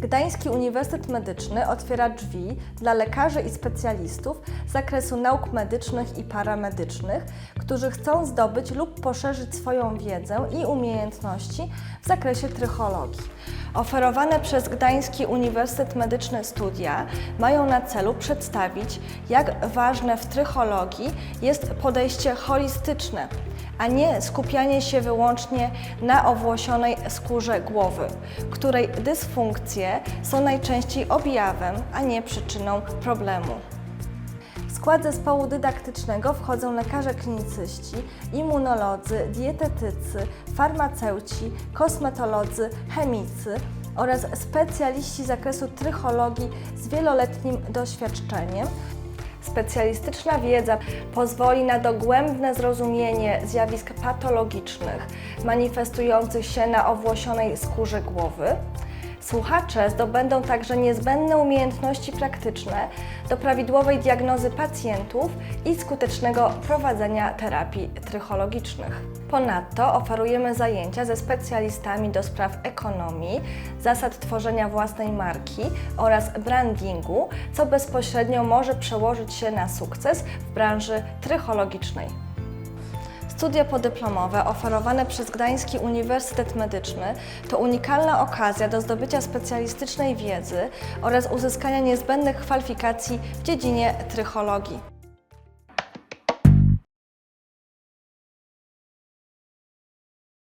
Gdański Uniwersytet Medyczny otwiera drzwi dla lekarzy i specjalistów z zakresu nauk medycznych i paramedycznych, którzy chcą zdobyć lub poszerzyć swoją wiedzę i umiejętności w zakresie trychologii. Oferowane przez Gdański Uniwersytet Medyczny studia mają na celu przedstawić, jak ważne w trychologii jest podejście holistyczne, a nie skupianie się wyłącznie na owłosionej skórze głowy, której dysfunkcje są najczęściej objawem, a nie przyczyną problemu. Skład zespołu dydaktycznego wchodzą lekarze klinicyści, immunolodzy, dietetycy, farmaceuci, kosmetolodzy, chemicy oraz specjaliści z zakresu trychologii z wieloletnim doświadczeniem. Specjalistyczna wiedza pozwoli na dogłębne zrozumienie zjawisk patologicznych manifestujących się na owłosionej skórze głowy. Słuchacze zdobędą także niezbędne umiejętności praktyczne do prawidłowej diagnozy pacjentów i skutecznego prowadzenia terapii trychologicznych. Ponadto oferujemy zajęcia ze specjalistami do spraw ekonomii, zasad tworzenia własnej marki oraz brandingu, co bezpośrednio może przełożyć się na sukces w branży trychologicznej. Studia podyplomowe oferowane przez Gdański Uniwersytet Medyczny to unikalna okazja do zdobycia specjalistycznej wiedzy oraz uzyskania niezbędnych kwalifikacji w dziedzinie trychologii.